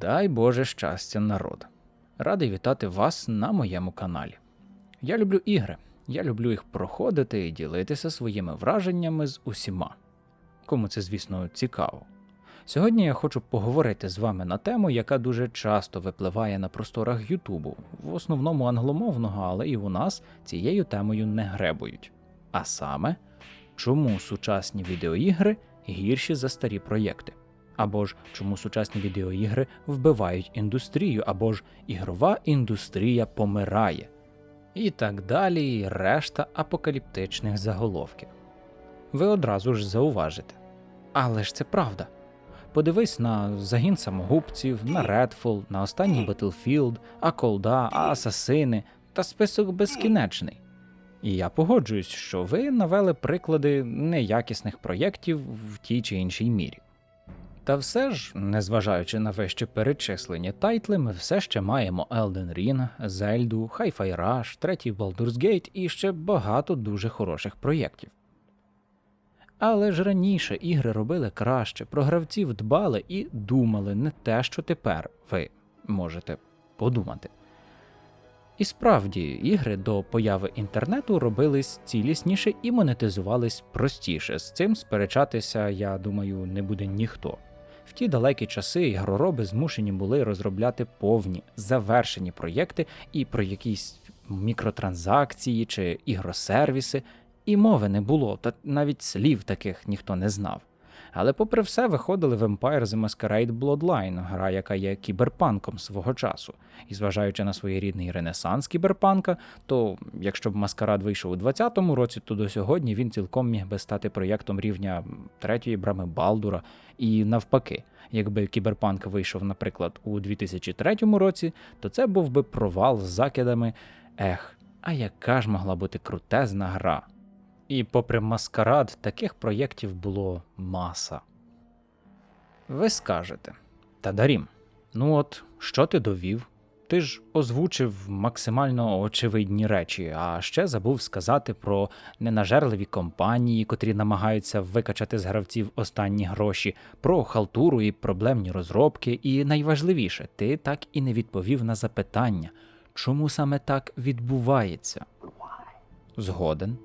Дай Боже щастя, народ. Радий вітати вас на моєму каналі. Я люблю ігри, я люблю їх проходити і ділитися своїми враженнями з усіма. Кому це, звісно, цікаво. Сьогодні я хочу поговорити з вами на тему, яка дуже часто випливає на просторах Ютубу, в основному англомовного, але і у нас цією темою не гребують. А саме, чому сучасні відеоігри гірші за старі проєкти? Або ж чому сучасні відеоігри вбивають індустрію, або ж ігрова індустрія помирає. І так далі, і решта апокаліптичних заголовків. Ви одразу ж зауважите. Але ж це правда. Подивись на загін самогубців, на Redfall, на останній Battlefield, Аколда, Асасини та список безкінечний. І я погоджуюсь, що ви навели приклади неякісних проєктів в тій чи іншій мірі. Та все ж, незважаючи на вище перечислені тайтли, ми все ще маємо Elden Ring, Зельду, Hi-Fi Rush, третій Baldur's Gate і ще багато дуже хороших проєктів. Але ж раніше ігри робили краще, про гравців дбали і думали не те, що тепер ви можете подумати. І справді, ігри до появи інтернету робились цілісніше і монетизувались простіше. З цим сперечатися, я думаю, не буде ніхто. В ті далекі часи ігророби змушені були розробляти повні завершені проєкти і про якісь мікротранзакції чи ігросервіси, і мови не було, та навіть слів таких ніхто не знав. Але попри все виходили в Empire The Masquerade Bloodline, гра, яка є кіберпанком свого часу. І зважаючи на своєрідний ренесанс кіберпанка, то якщо б Маскарад вийшов у 2020 році, то до сьогодні він цілком міг би стати проєктом рівня третьої брами Балдура. І навпаки, якби кіберпанк вийшов, наприклад, у 2003 році, то це був би провал з закидами Ех, а яка ж могла бути крутезна гра. І попри маскарад, таких проєктів було маса. Ви скажете, та Дарім, ну от що ти довів? Ти ж озвучив максимально очевидні речі, а ще забув сказати про ненажерливі компанії, котрі намагаються викачати з гравців останні гроші, про халтуру і проблемні розробки, і найважливіше, ти так і не відповів на запитання, чому саме так відбувається. Згоден.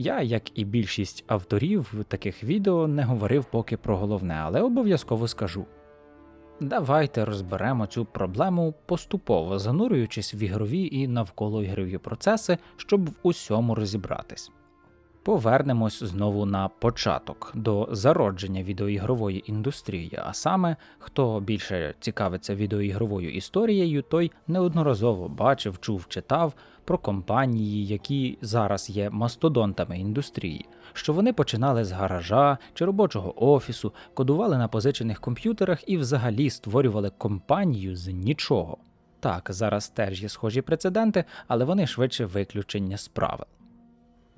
Я, як і більшість авторів таких відео, не говорив поки про головне, але обов'язково скажу. Давайте розберемо цю проблему поступово, занурюючись в ігрові і навколоігрові процеси, щоб в усьому розібратись. Повернемось знову на початок до зародження відеоігрової індустрії, а саме, хто більше цікавиться відеоігровою історією, той неодноразово бачив, чув, читав про компанії, які зараз є мастодонтами індустрії, що вони починали з гаража чи робочого офісу, кодували на позичених комп'ютерах і взагалі створювали компанію з нічого. Так, зараз теж є схожі прецеденти, але вони швидше виключення з правил.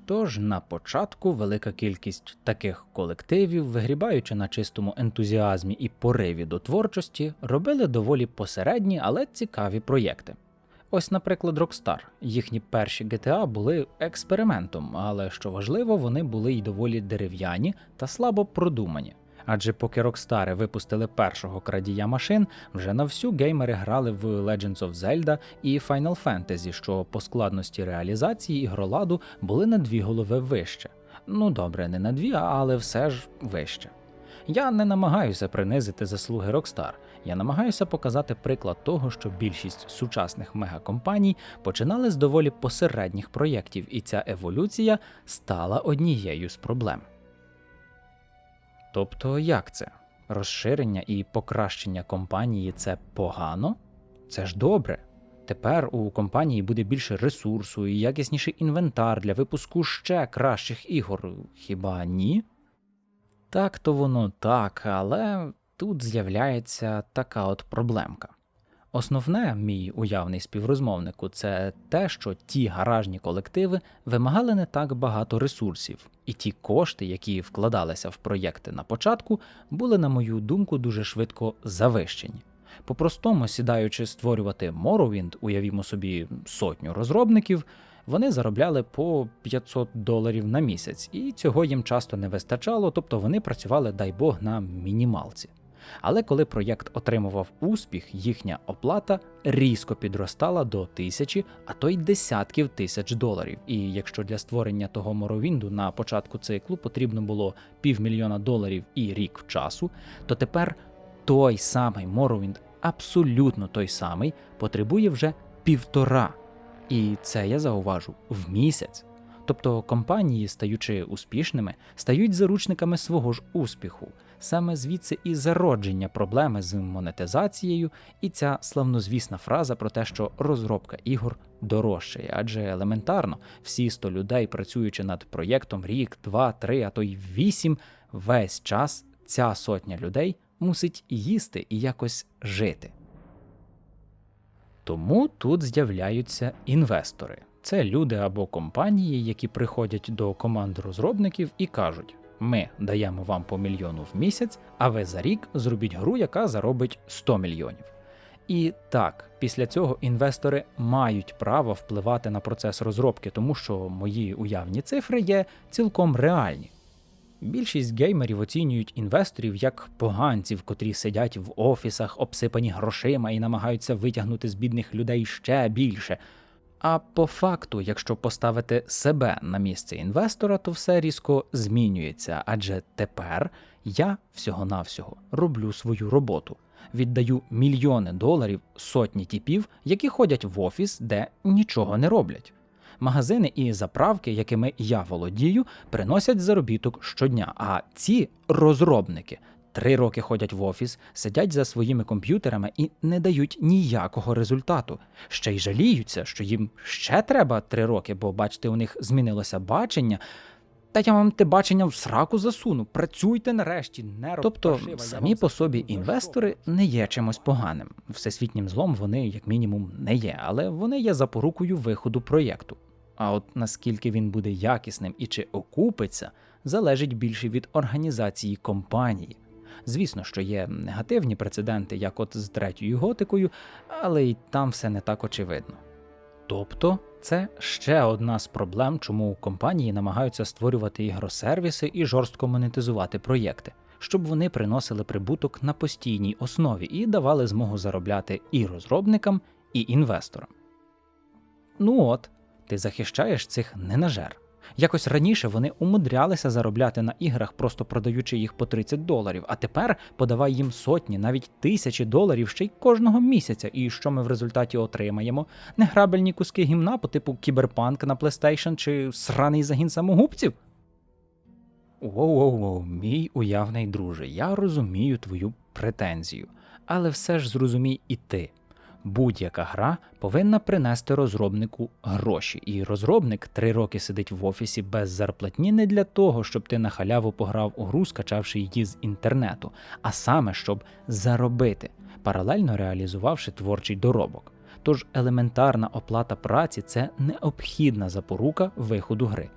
Тож на початку велика кількість таких колективів, вигрібаючи на чистому ентузіазмі і пориві до творчості, робили доволі посередні, але цікаві проєкти. Ось, наприклад, Rockstar. Їхні перші GTA були експериментом, але що важливо, вони були й доволі дерев'яні та слабо продумані. Адже поки Рокстари випустили першого крадія машин, вже на всю геймери грали в Legends of Zelda і Final Fantasy, що по складності реалізації ігроладу були на дві голови вище. Ну добре, не на дві, але все ж вище. Я не намагаюся принизити заслуги Rockstar, я намагаюся показати приклад того, що більшість сучасних мегакомпаній починали з доволі посередніх проєктів, і ця еволюція стала однією з проблем. Тобто як це? Розширення і покращення компанії це погано? Це ж добре. Тепер у компанії буде більше ресурсу і якісніший інвентар для випуску ще кращих ігор, хіба ні? Так то воно так, але тут з'являється така от проблемка. Основне, мій уявний співрозмовнику, це те, що ті гаражні колективи вимагали не так багато ресурсів, і ті кошти, які вкладалися в проєкти на початку, були, на мою думку, дуже швидко завищені. По-простому, сідаючи створювати Morrowind, уявімо собі сотню розробників, вони заробляли по 500 доларів на місяць, і цього їм часто не вистачало, тобто вони працювали, дай Бог, на мінімалці. Але коли проєкт отримував успіх, їхня оплата різко підростала до тисячі, а то й десятків тисяч доларів. І якщо для створення того Моровінду на початку циклу потрібно було півмільйона доларів і рік часу, то тепер той самий Моровінд, абсолютно той самий, потребує вже півтора. І це я зауважу в місяць. Тобто компанії, стаючи успішними, стають заручниками свого ж успіху. Саме звідси і зародження проблеми з монетизацією, і ця славнозвісна фраза про те, що розробка ігор дорожчає, адже елементарно всі 100 людей, працюючи над проєктом рік, два, три, а то й вісім, весь час ця сотня людей мусить їсти і якось жити. Тому тут з'являються інвестори. Це люди або компанії, які приходять до команд розробників і кажуть: ми даємо вам по мільйону в місяць, а ви за рік зробіть гру, яка заробить 100 мільйонів. І так, після цього інвестори мають право впливати на процес розробки, тому що мої уявні цифри є цілком реальні. Більшість геймерів оцінюють інвесторів як поганців, котрі сидять в офісах, обсипані грошима і намагаються витягнути з бідних людей ще більше. А по факту, якщо поставити себе на місце інвестора, то все різко змінюється, адже тепер я всього-навсього роблю свою роботу, віддаю мільйони доларів сотні типів, які ходять в офіс, де нічого не роблять. Магазини і заправки, якими я володію, приносять заробіток щодня. А ці розробники три роки ходять в офіс, сидять за своїми комп'ютерами і не дають ніякого результату. Ще й жаліються, що їм ще треба три роки, бо бачите, у них змінилося бачення. Та я вам те бачення в сраку засуну. Працюйте нарешті, не Тобто самі по собі інвестори не є чимось поганим. Всесвітнім злом вони, як мінімум, не є, але вони є запорукою виходу проєкту. А от наскільки він буде якісним і чи окупиться, залежить більше від організації компанії. Звісно, що є негативні прецеденти, як от з третьою готикою, але й там все не так очевидно. Тобто, це ще одна з проблем, чому компанії намагаються створювати ігросервіси і жорстко монетизувати проєкти, щоб вони приносили прибуток на постійній основі і давали змогу заробляти і розробникам, і інвесторам. Ну от, ти захищаєш цих ненажер. Якось раніше вони умудрялися заробляти на іграх, просто продаючи їх по 30 доларів, а тепер подавай їм сотні, навіть тисячі доларів ще й кожного місяця. І що ми в результаті отримаємо? Неграбельні куски гімна по типу кіберпанк на PlayStation чи сраний загін самогубців? Воу-воу-воу, мій уявний друже, я розумію твою претензію, але все ж зрозумій і ти. Будь-яка гра повинна принести розробнику гроші, і розробник три роки сидить в офісі без зарплатні не для того, щоб ти на халяву пограв у гру, скачавши її з інтернету, а саме щоб заробити, паралельно реалізувавши творчий доробок. Тож елементарна оплата праці це необхідна запорука виходу гри.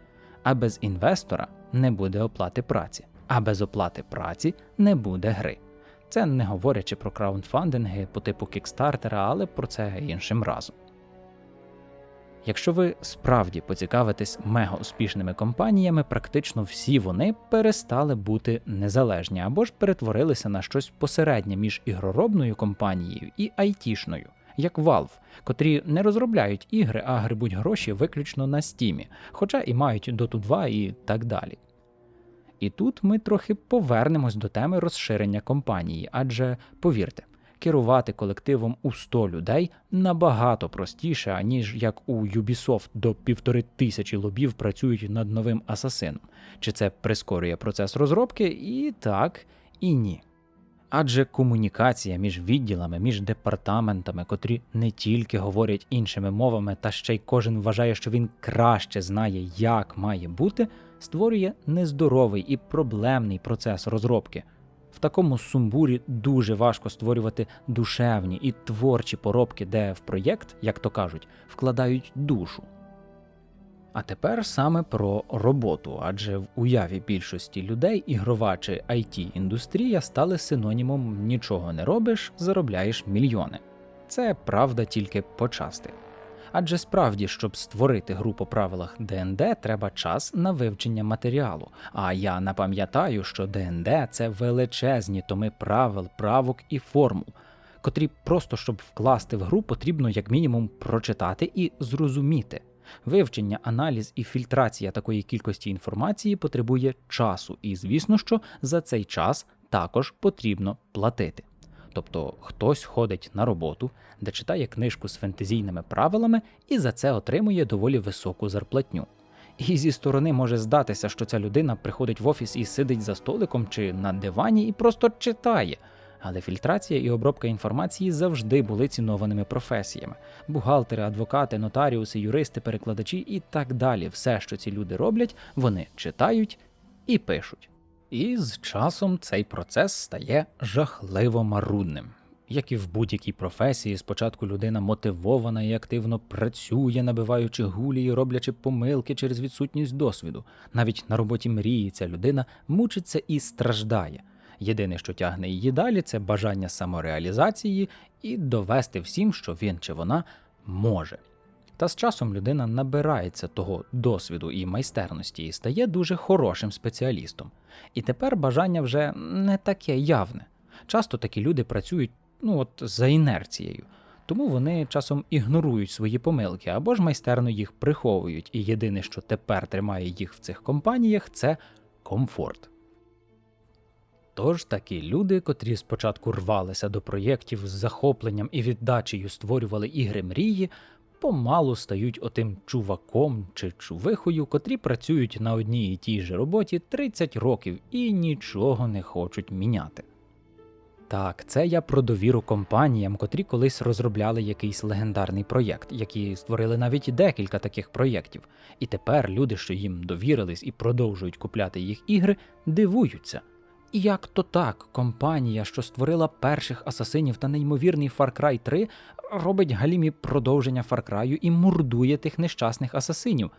А без інвестора не буде оплати праці, а без оплати праці не буде гри. Це не говорячи про краундфандинги по типу кікстартера, але про це іншим разом. Якщо ви справді поцікавитесь мега успішними компаніями, практично всі вони перестали бути незалежні або ж перетворилися на щось посереднє між ігроробною компанією і айтішною, як Valve, котрі не розробляють ігри, а грибуть гроші виключно на стімі, хоча і мають Dota 2 і так далі. І тут ми трохи повернемось до теми розширення компанії, адже повірте, керувати колективом у 100 людей набагато простіше, аніж як у Ubisoft до півтори тисячі лобів працюють над новим асасином. Чи це прискорює процес розробки? І так, і ні. Адже комунікація між відділами, між департаментами, котрі не тільки говорять іншими мовами, та ще й кожен вважає, що він краще знає, як має бути, створює нездоровий і проблемний процес розробки. В такому сумбурі дуже важко створювати душевні і творчі поробки, де в проєкт, як то кажуть, вкладають душу. А тепер саме про роботу, адже в уяві більшості людей ігрова чи it індустрія стали синонімом нічого не робиш, заробляєш мільйони. Це правда тільки почасти. Адже справді, щоб створити гру по правилах ДНД, треба час на вивчення матеріалу. А я напам'ятаю, що ДНД це величезні томи правил, правок і формул, котрі просто щоб вкласти в гру, потрібно як мінімум прочитати і зрозуміти. Вивчення, аналіз і фільтрація такої кількості інформації потребує часу, і звісно, що за цей час також потрібно платити. Тобто хтось ходить на роботу, де читає книжку з фентезійними правилами і за це отримує доволі високу зарплатню. І зі сторони може здатися, що ця людина приходить в офіс і сидить за столиком чи на дивані і просто читає. Але фільтрація і обробка інформації завжди були цінованими професіями: бухгалтери, адвокати, нотаріуси, юристи, перекладачі і так далі. Все, що ці люди роблять, вони читають і пишуть. І з часом цей процес стає жахливо марудним. Як і в будь-якій професії, спочатку людина мотивована і активно працює, набиваючи гулі і роблячи помилки через відсутність досвіду. Навіть на роботі мрії ця людина мучиться і страждає. Єдине, що тягне її далі, це бажання самореалізації і довести всім, що він чи вона може. Та з часом людина набирається того досвіду і майстерності і стає дуже хорошим спеціалістом. І тепер бажання вже не таке явне. Часто такі люди працюють ну от за інерцією, тому вони часом ігнорують свої помилки або ж майстерно їх приховують, і єдине, що тепер тримає їх в цих компаніях, це комфорт. Тож такі люди, котрі спочатку рвалися до проєктів з захопленням і віддачею створювали ігри мрії, помалу стають отим чуваком чи чувихою, котрі працюють на одній і тій же роботі 30 років і нічого не хочуть міняти. Так, це я про довіру компаніям, котрі колись розробляли якийсь легендарний проєкт, які створили навіть декілька таких проєктів. І тепер люди, що їм довірились і продовжують купляти їх ігри, дивуються. І як то так, компанія, що створила перших асасинів та неймовірний Far Cry 3, робить галімі продовження Far Cry і мордує тих нещасних асасинів.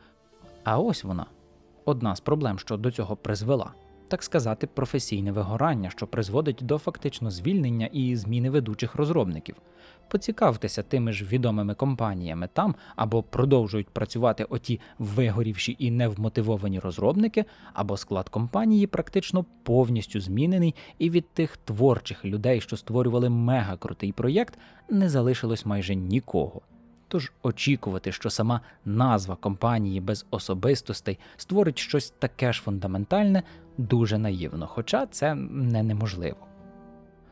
А ось вона одна з проблем, що до цього призвела. Так сказати, професійне вигорання, що призводить до фактично звільнення і зміни ведучих розробників. Поцікавтеся тими ж відомими компаніями там або продовжують працювати оті вигорівші і невмотивовані розробники, або склад компанії практично повністю змінений, і від тих творчих людей, що створювали мега крутий проєкт, не залишилось майже нікого. Тож очікувати, що сама назва компанії без особистостей створить щось таке ж фундаментальне, дуже наївно, хоча це не неможливо.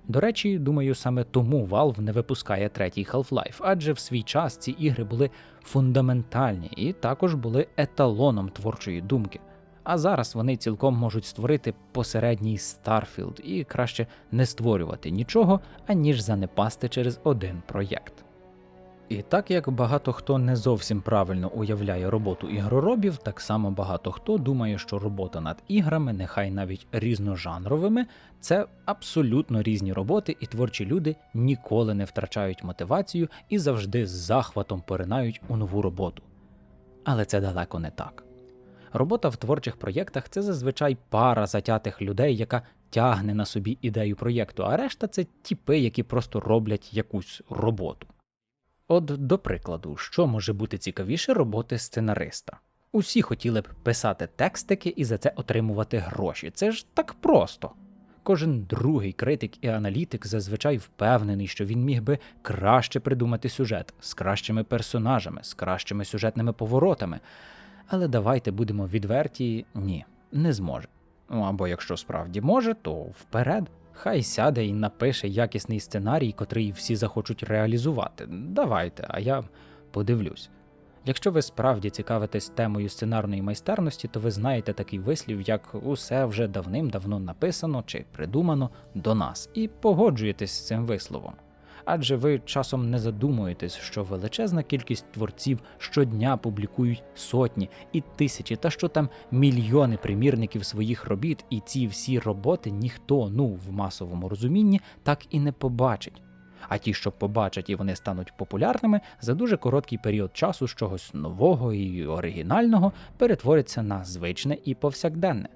До речі, думаю, саме тому Valve не випускає третій Half-Life, адже в свій час ці ігри були фундаментальні і також були еталоном творчої думки. А зараз вони цілком можуть створити посередній Starfield і краще не створювати нічого, аніж занепасти через один проєкт. І так як багато хто не зовсім правильно уявляє роботу ігроробів, так само багато хто думає, що робота над іграми, нехай навіть різножанровими, це абсолютно різні роботи, і творчі люди ніколи не втрачають мотивацію і завжди з захватом поринають у нову роботу. Але це далеко не так. Робота в творчих проєктах це зазвичай пара затятих людей, яка тягне на собі ідею проєкту, а решта це тіпи, які просто роблять якусь роботу. От, до прикладу, що може бути цікавіше роботи сценариста? Усі хотіли б писати текстики і за це отримувати гроші. Це ж так просто. Кожен другий критик і аналітик зазвичай впевнений, що він міг би краще придумати сюжет з кращими персонажами, з кращими сюжетними поворотами. Але давайте будемо відверті, ні, не зможе. Ну або якщо справді може, то вперед. Хай сяде і напише якісний сценарій, котрий всі захочуть реалізувати. Давайте, а я подивлюсь. Якщо ви справді цікавитесь темою сценарної майстерності, то ви знаєте такий вислів, як усе вже давним-давно написано чи придумано до нас, і погоджуєтесь з цим висловом. Адже ви часом не задумуєтесь, що величезна кількість творців щодня публікують сотні і тисячі, та що там мільйони примірників своїх робіт, і ці всі роботи ніхто, ну в масовому розумінні, так і не побачить. А ті, що побачать і вони стануть популярними, за дуже короткий період часу з чогось нового і оригінального перетворяться на звичне і повсякденне.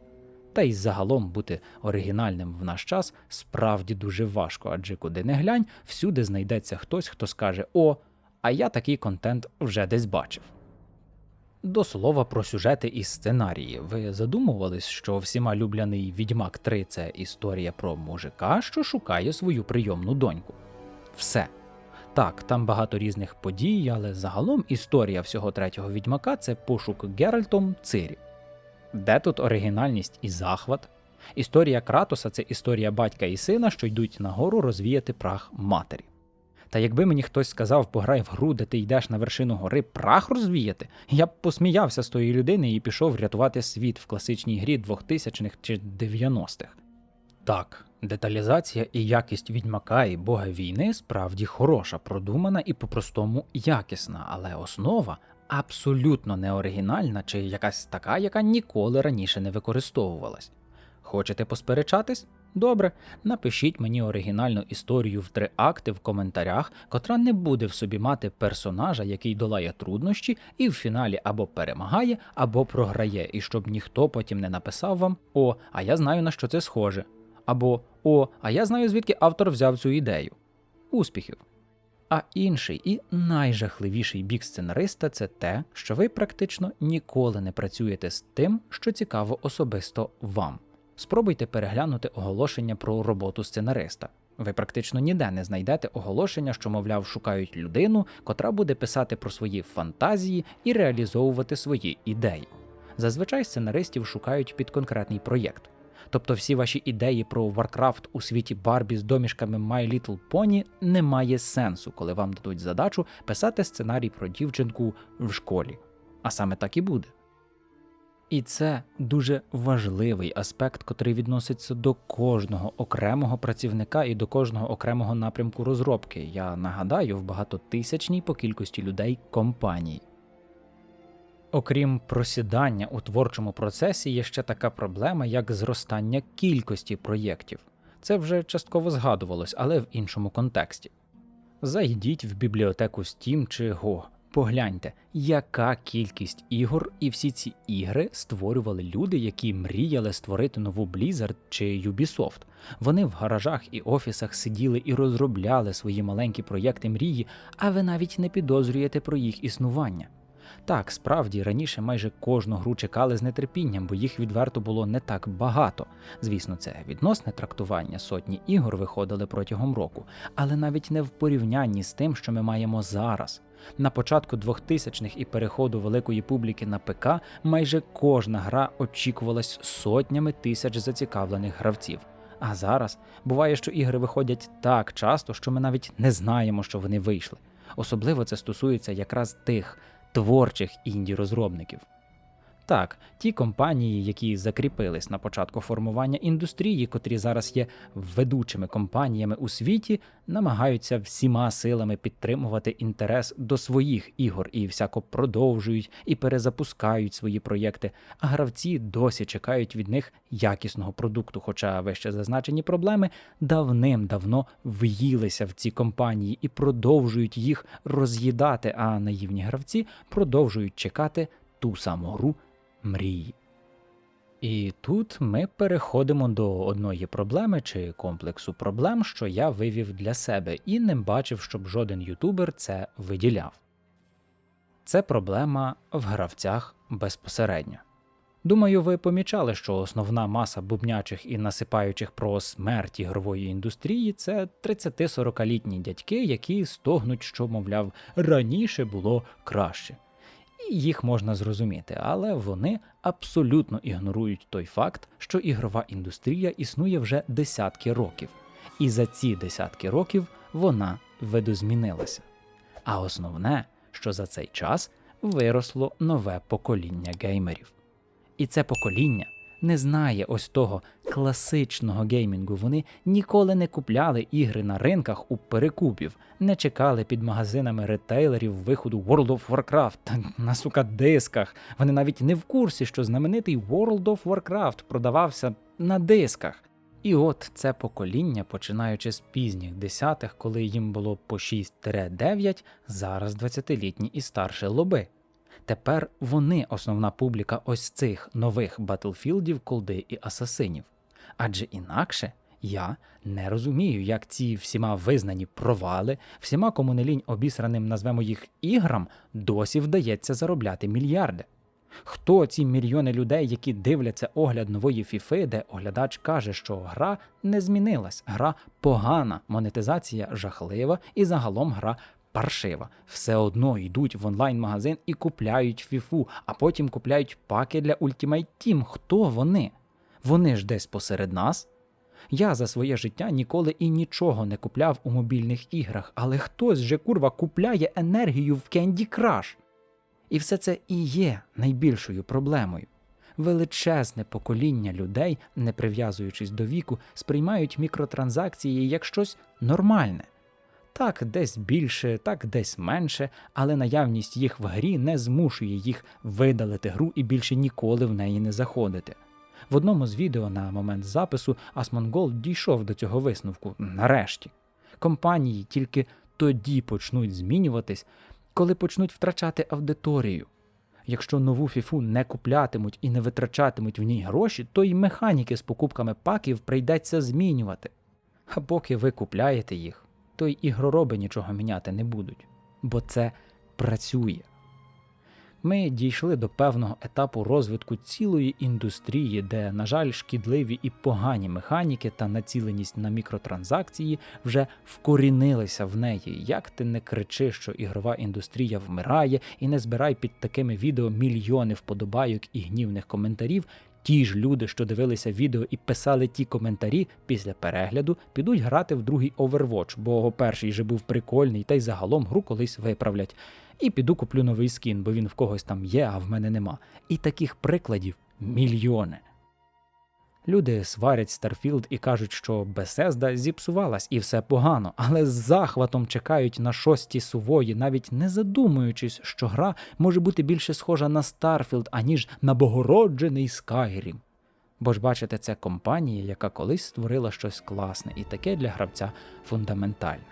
Та й загалом бути оригінальним в наш час справді дуже важко, адже куди не глянь, всюди знайдеться хтось, хто скаже: О, а я такий контент вже десь бачив. До слова про сюжети і сценарії. Ви задумувались, що всіма любляний Відьмак 3 це історія про мужика, що шукає свою прийомну доньку. Все. Так, там багато різних подій, але загалом історія всього третього відьмака це пошук Геральтом Цирі. Де тут оригінальність і захват? Історія Кратоса це історія батька і сина, що йдуть нагору розвіяти прах матері. Та якби мені хтось сказав, пограй в гру, де ти йдеш на вершину гори прах розвіяти, я б посміявся з тої людини і пішов рятувати світ в класичній грі 2000-х чи 90-х. Так, деталізація і якість відьмака і бога війни справді хороша, продумана і по-простому якісна, але основа абсолютно не оригінальна чи якась така, яка ніколи раніше не використовувалась. Хочете посперечатись? Добре, напишіть мені оригінальну історію в три акти в коментарях, котра не буде в собі мати персонажа, який долає труднощі, і в фіналі або перемагає, або програє, і щоб ніхто потім не написав вам О, а я знаю на що це схоже. Або О, а я знаю звідки автор взяв цю ідею. Успіхів! А інший і найжахливіший бік сценариста це те, що ви практично ніколи не працюєте з тим, що цікаво особисто вам. Спробуйте переглянути оголошення про роботу сценариста. Ви практично ніде не знайдете оголошення, що, мовляв, шукають людину, котра буде писати про свої фантазії і реалізовувати свої ідеї. Зазвичай сценаристів шукають під конкретний проєкт. Тобто всі ваші ідеї про Warcraft у світі Барбі з домішками My Little Pony не має сенсу, коли вам дадуть задачу писати сценарій про дівчинку в школі. А саме так і буде. І це дуже важливий аспект, котрий відноситься до кожного окремого працівника і до кожного окремого напрямку розробки. Я нагадаю, в багатотисячній по кількості людей компанії. Окрім просідання у творчому процесі, є ще така проблема, як зростання кількості проєктів. Це вже частково згадувалось, але в іншому контексті. Зайдіть в бібліотеку Steam чи Go, погляньте, яка кількість ігор, і всі ці ігри створювали люди, які мріяли створити нову Blizzard чи Ubisoft. Вони в гаражах і офісах сиділи і розробляли свої маленькі проєкти мрії, а ви навіть не підозрюєте про їх існування. Так, справді раніше майже кожну гру чекали з нетерпінням, бо їх відверто було не так багато. Звісно, це відносне трактування сотні ігор виходили протягом року, але навіть не в порівнянні з тим, що ми маємо зараз. На початку 2000-х і переходу великої публіки на ПК майже кожна гра очікувалась сотнями тисяч зацікавлених гравців. А зараз буває, що ігри виходять так часто, що ми навіть не знаємо, що вони вийшли. Особливо це стосується якраз тих творчих інді-розробників. Так, ті компанії, які закріпились на початку формування індустрії, котрі зараз є ведучими компаніями у світі, намагаються всіма силами підтримувати інтерес до своїх ігор і всяко продовжують і перезапускають свої проєкти, а гравці досі чекають від них якісного продукту. Хоча вище зазначені проблеми давним-давно в'їлися в ці компанії і продовжують їх роз'їдати, а наївні гравці продовжують чекати ту саму гру мрії. І тут ми переходимо до одної проблеми чи комплексу проблем, що я вивів для себе і не бачив, щоб жоден ютубер це виділяв. Це проблема в гравцях безпосередньо. Думаю, ви помічали, що основна маса бубнячих і насипаючих про смерть ігрової індустрії це 30-40-літні дядьки, які стогнуть, що, мовляв, раніше було краще їх можна зрозуміти, але вони абсолютно ігнорують той факт, що ігрова індустрія існує вже десятки років, і за ці десятки років вона видозмінилася. А основне, що за цей час виросло нове покоління геймерів. І це покоління не знає ось того класичного геймінгу. Вони ніколи не купляли ігри на ринках у перекупів, не чекали під магазинами ретейлерів виходу World of Warcraft на сука дисках. Вони навіть не в курсі, що знаменитий World of Warcraft продавався на дисках. І от це покоління, починаючи з пізніх десятих, коли їм було по 6-9, зараз 20-літні і старші лоби. Тепер вони основна публіка ось цих нових батлфілдів, колди і асасинів. Адже інакше Я не розумію, як ці всіма визнані провали, всіма кому обісраним назвемо їх іграм, досі вдається заробляти мільярди. Хто ці мільйони людей, які дивляться огляд нової фіфи, де оглядач каже, що гра не змінилась, гра погана, монетизація жахлива і загалом гра паршива. Все одно йдуть в онлайн-магазин і купляють фіфу, а потім купляють паки для Ultimate Team. Хто вони? Вони ж десь посеред нас. Я за своє життя ніколи і нічого не купляв у мобільних іграх, але хтось же курва купляє енергію в Candy Crush. І все це і є найбільшою проблемою. Величезне покоління людей, не прив'язуючись до віку, сприймають мікротранзакції як щось нормальне. Так, десь більше, так десь менше, але наявність їх в грі не змушує їх видалити гру і більше ніколи в неї не заходити. В одному з відео на момент запису Asmongold дійшов до цього висновку нарешті. Компанії тільки тоді почнуть змінюватись, коли почнуть втрачати аудиторію. Якщо нову фіфу не куплятимуть і не витрачатимуть в ній гроші, то й механіки з покупками паків прийдеться змінювати. А поки ви купляєте їх, то й ігророби нічого міняти не будуть, бо це працює. Ми дійшли до певного етапу розвитку цілої індустрії, де, на жаль, шкідливі і погані механіки та націленість на мікротранзакції вже вкорінилися в неї. Як ти не кричи, що ігрова індустрія вмирає, і не збирай під такими відео мільйони вподобайок і гнівних коментарів. Ті ж люди, що дивилися відео і писали ті коментарі після перегляду, підуть грати в другий Overwatch, бо перший же був прикольний, та й загалом гру колись виправлять. І піду куплю новий скін, бо він в когось там є, а в мене нема. І таких прикладів мільйони. Люди сварять Starfield і кажуть, що Bethesda зіпсувалась і все погано, але з захватом чекають на шості сувої, навіть не задумуючись, що гра може бути більше схожа на Starfield, аніж на богороджений Skyrim. Бо ж бачите, це компанія, яка колись створила щось класне і таке для гравця фундаментальне.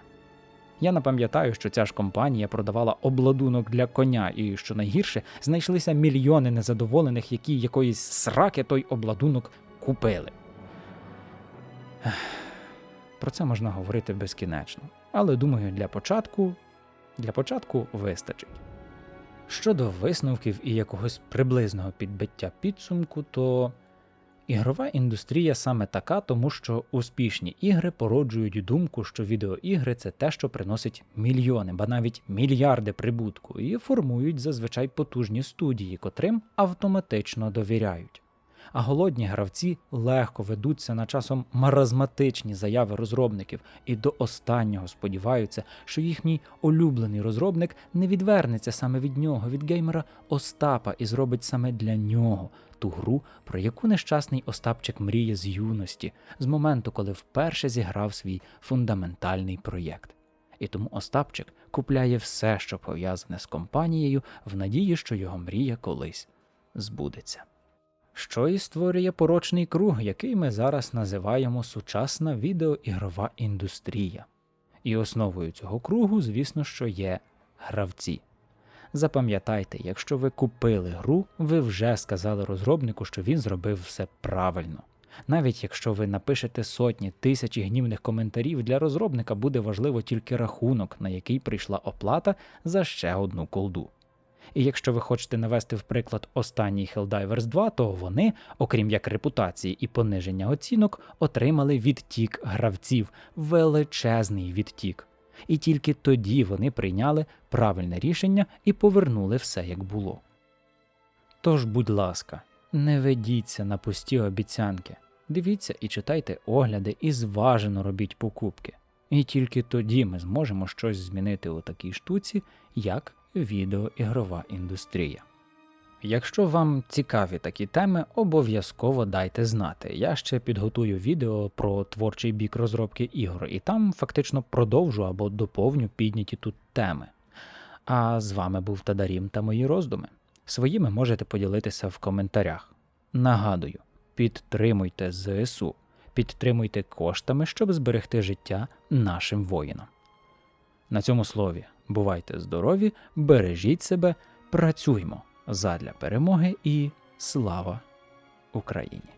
Я напам'ятаю, що ця ж компанія продавала обладунок для коня, і що найгірше, знайшлися мільйони незадоволених, які якоїсь сраки той обладунок купили. Про це можна говорити безкінечно. Але думаю, для початку для початку вистачить. Щодо висновків і якогось приблизного підбиття підсумку, то ігрова індустрія саме така, тому що успішні ігри породжують думку, що відеоігри це те, що приносить мільйони, ба навіть мільярди прибутку, і формують зазвичай потужні студії, котрим автоматично довіряють а голодні гравці легко ведуться на часом маразматичні заяви розробників і до останнього сподіваються, що їхній улюблений розробник не відвернеться саме від нього, від геймера Остапа, і зробить саме для нього ту гру, про яку нещасний Остапчик мріє з юності, з моменту, коли вперше зіграв свій фундаментальний проєкт. І тому Остапчик купляє все, що пов'язане з компанією, в надії, що його мрія колись збудеться що і створює порочний круг, який ми зараз називаємо сучасна відеоігрова індустрія. І основою цього кругу, звісно, що є гравці. Запам'ятайте, якщо ви купили гру, ви вже сказали розробнику, що він зробив все правильно. Навіть якщо ви напишете сотні тисячі гнівних коментарів, для розробника буде важливо тільки рахунок, на який прийшла оплата за ще одну колду. І якщо ви хочете навести в приклад останній Helldivers 2, то вони, окрім як репутації і пониження оцінок, отримали відтік гравців, величезний відтік. І тільки тоді вони прийняли правильне рішення і повернули все як було. Тож, будь ласка, не ведіться на пусті обіцянки, дивіться і читайте огляди і зважено робіть покупки. І тільки тоді ми зможемо щось змінити у такій штуці, як відеоігрова індустрія. Якщо вам цікаві такі теми, обов'язково дайте знати. Я ще підготую відео про творчий бік розробки ігор, і там фактично продовжу або доповню підняті тут теми. А з вами був Тадарім та мої роздуми. Своїми можете поділитися в коментарях. Нагадую, підтримуйте ЗСУ, підтримуйте коштами, щоб зберегти життя нашим воїнам. На цьому слові бувайте здорові, бережіть себе, працюймо задля перемоги і слава Україні!